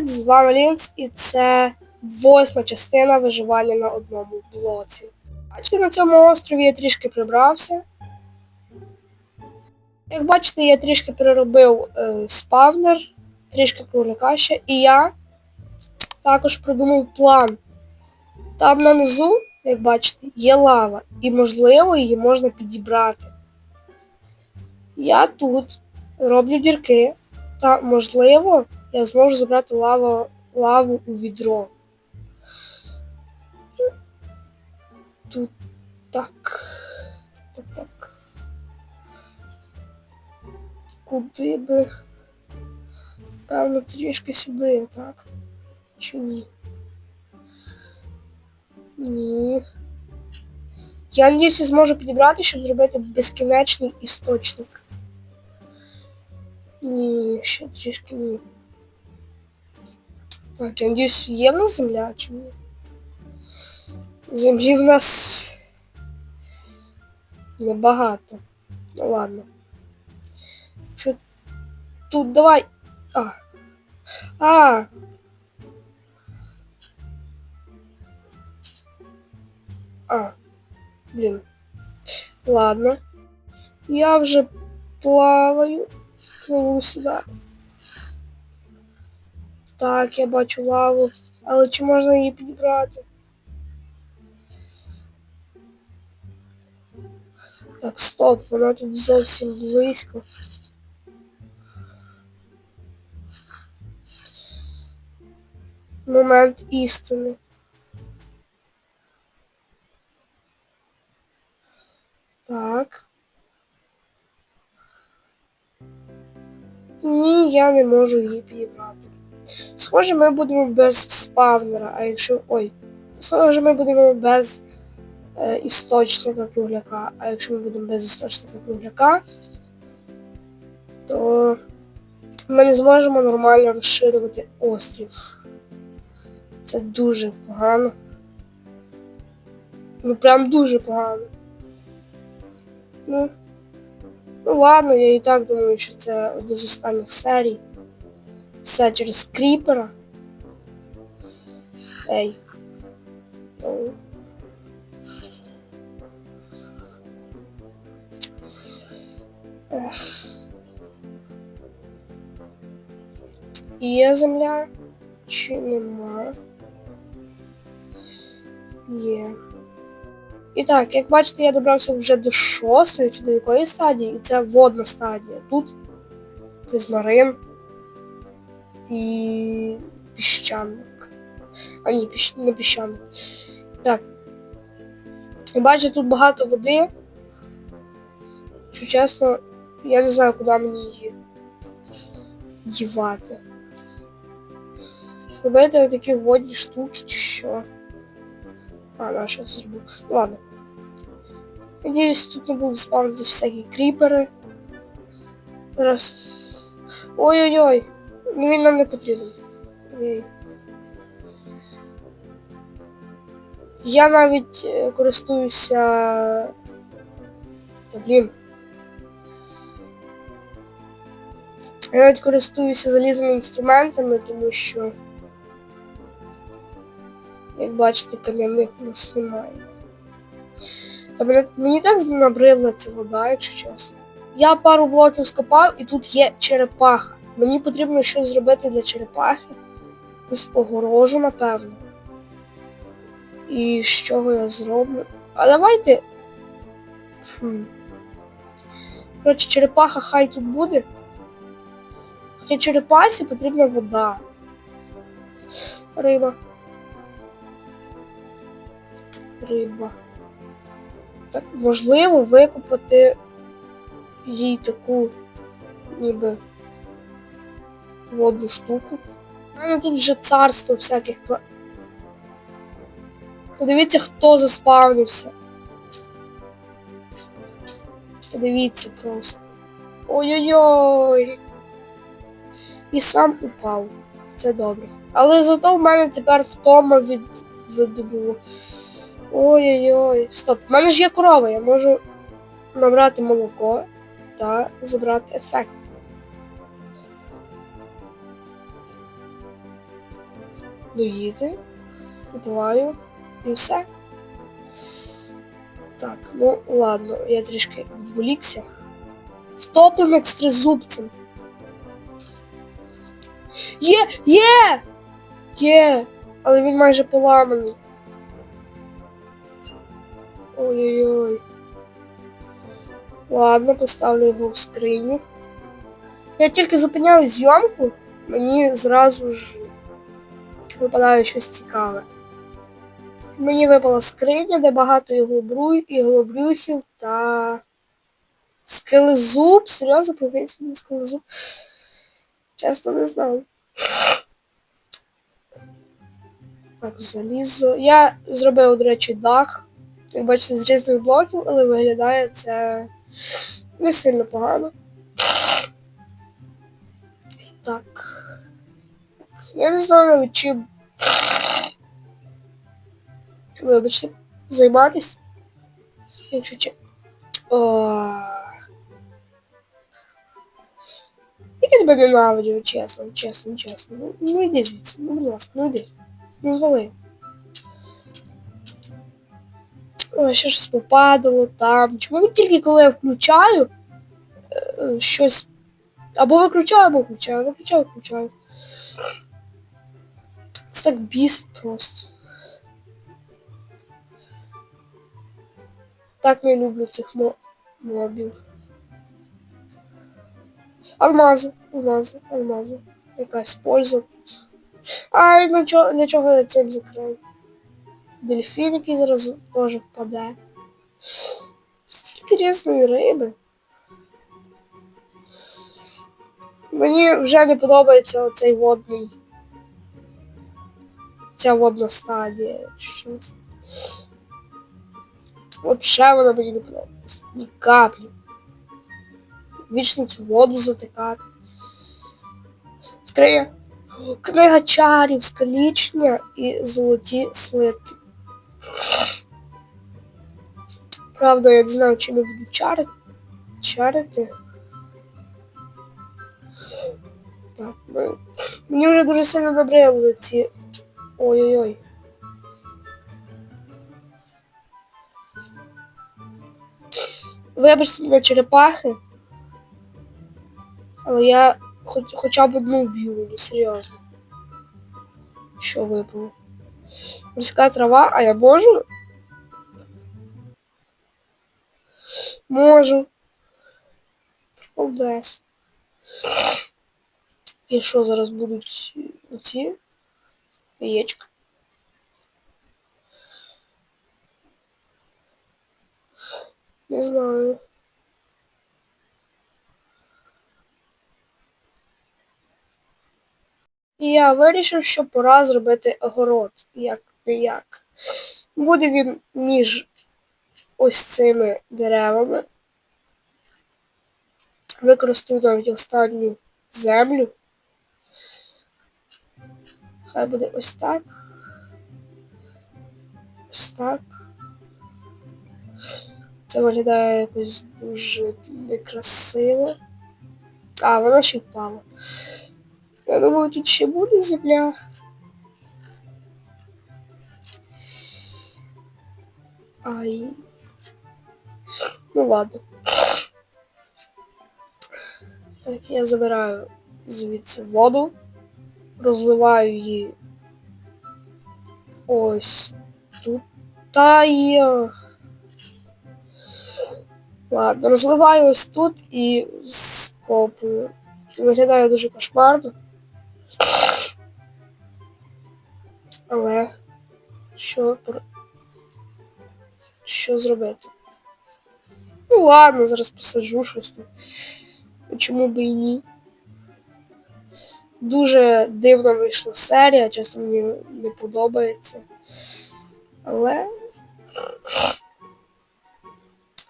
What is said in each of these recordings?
привіт! З вами Лінц і це восьма частина виживання на одному блоці. Бачите, на цьому острові я трішки прибрався. Як бачите, я трішки переробив е, спавнер, трішки кругляка ще, і я також придумав план. Там нанизу, як бачите, є лава, і можливо її можна підібрати. Я тут роблю дірки, та можливо я зможу забрати лаву, лаву у відро. Тут так. Так, так. Куди би? Певно, трішки сюди, так? Чи ні? Ні. Я надіюсь, я зможу підібрати, щоб зробити безкінечний істочник. Ні, ще трішки ні. Так, я надіюсь, є в нас земля чи ні? Землі в нас небагато. Ну ладно. Що тут давай. А. А. А. Блін. Ладно. Я вже плаваю. Пливу сюди. Так, я бачу лаву. Але чи можна її підібрати? Так, стоп, вона тут зовсім близько. Момент істини. Так. Ні, я не можу її підібрати. Схоже, ми будемо без спавнера, а якщо... Ой. Схоже, ми будемо без е, істочника кругляка. А якщо ми будемо без істочника кругляка, то ми не зможемо нормально розширювати острів. Це дуже погано. Ну прям дуже погано. Ну, ну ладно, я і так думаю, що це одна з останніх серій. Все через кріпера. Ей. Є земля? Чи нема? Є. І так, як бачите, я добрався вже до шостої чи до якої стадії, і це водна стадія. Тут призмарин і піщаник. А ні, піщ... не піщаник. Так. Бачите, тут багато води. Що чесно, я не знаю, куди мені її дівати. Робити такі водні штуки чи що. А, на що зробив? Ладно. Надіюсь, тут не будуть спавнитись всякі кріпери. Раз. Ой-ой-ой! Ну він нам не потрібен. Я навіть е, користуюся. Та блін. Я навіть користуюся залізними інструментами, тому що, як бачите, кам'яних нас немає. Та мене, мені так набридла ця вода, якщо чесно. Я пару блоків скопав і тут є черепаха. Мені потрібно щось зробити для черепахи. Якусь огорожу, напевно. І з чого я зроблю? А давайте. Хм. Коротше, черепаха хай тут буде. Хоча черепасі потрібна вода. Риба. Риба. Так, можливо викопати їй таку ніби водну штуку. У мене тут вже царство всяких тва- Подивіться, хто заспавнився. Подивіться просто. Ой-ой-ой. І сам упав. Це добре. Але зато в мене тепер втома від видобуву. Ой-ой-ой. Стоп, в мене ж є корова, я можу набрати молоко та забрати ефект. Доїти, випиваю і все. Так, ну ладно, я трішки відволікся. Втопленик з. Є! Є! Є! Але він майже поламаний. Ой-ой-ой. Ладно, поставлю його в скриню. Я тільки зупиняю зйомку, мені зразу ж випадає щось цікаве. Мені випала скриня, де багато іглобрюхів та скелезуб. Серйозно, появився мені скелезуб. Чесно не знав. Так, залізо. Я зробив, до речі, дах. Як бачите, з різних блоків, але виглядає це не сильно погано. Так. Я не знаю чим. Вибачте, займатись. Якщо чи. О. Я тебе ненавиджу, чесно, чесно, чесно. Ну, ну йди звідси, ну будь ласка, ну йди. Не звали. Ой, ще щось попадало там. Чому тільки коли я включаю е, е, щось. Або виключаю, або включаю, виключаю, включаю. Це так бісить просто. Так не люблю цих мо- мобів. Алмази, алмази, алмази. Якась польза. А для чого, для я цим закрив? Дельфін, який зараз теж впаде. Стільки різної риби. Мені вже не подобається оцей водний. Ця водна стадія. Щось. Взагалі вона мені не подобається. Ні каплі. Вічно воду затикати. Скриє. Книга чарів, скалічення і золоті слитки. Правда, я не знаю, чим я буду чарити. Чарити. Так, ну, мені вже дуже сильно набрили ці. Ой-ой-ой. Вибачте мене черепахи. Але я хоч, хоча б одну вб'ю, ну серйозно. Що випало? Морська трава, а я можу? Можу. Приколдес. І що зараз будуть оці яєчка? Не знаю. І я вирішив, що пора зробити огород, як не як. Буде він між ось цими деревами. Використаю навіть останню землю. Хай буде ось так. Ось так. Це виглядає якось дуже некрасиво. А, вона ще впала. Я думаю, тут ще буде земля. Ай. Ну ладно. Так, я забираю звідси воду, розливаю її ось тут. Та є. Ладно, розливаю ось тут і скопую. Виглядає дуже кошмарно. Але що що зробити? Ну ладно, зараз посаджу щось тут. Чому би і ні? Дуже дивна вийшла серія, чесно мені не подобається. Але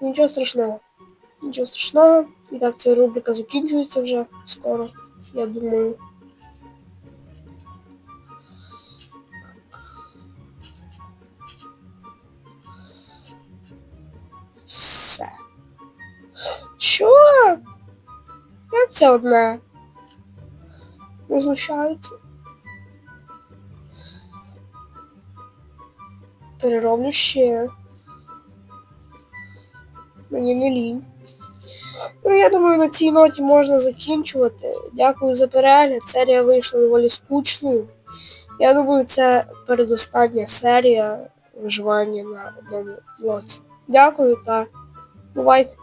нічого страшного. Нічого страшного. І так ця рубрика закінчується вже скоро, я думаю. Все. Що? Це одне? Не знущаються? перероблю ще. Мені не лінь. Ну, я думаю, на цій ноті можна закінчувати. Дякую за перегляд. Серія вийшла доволі скучною. Я думаю, це передостання серія виживання на одному блоці. Дякую та бувайте.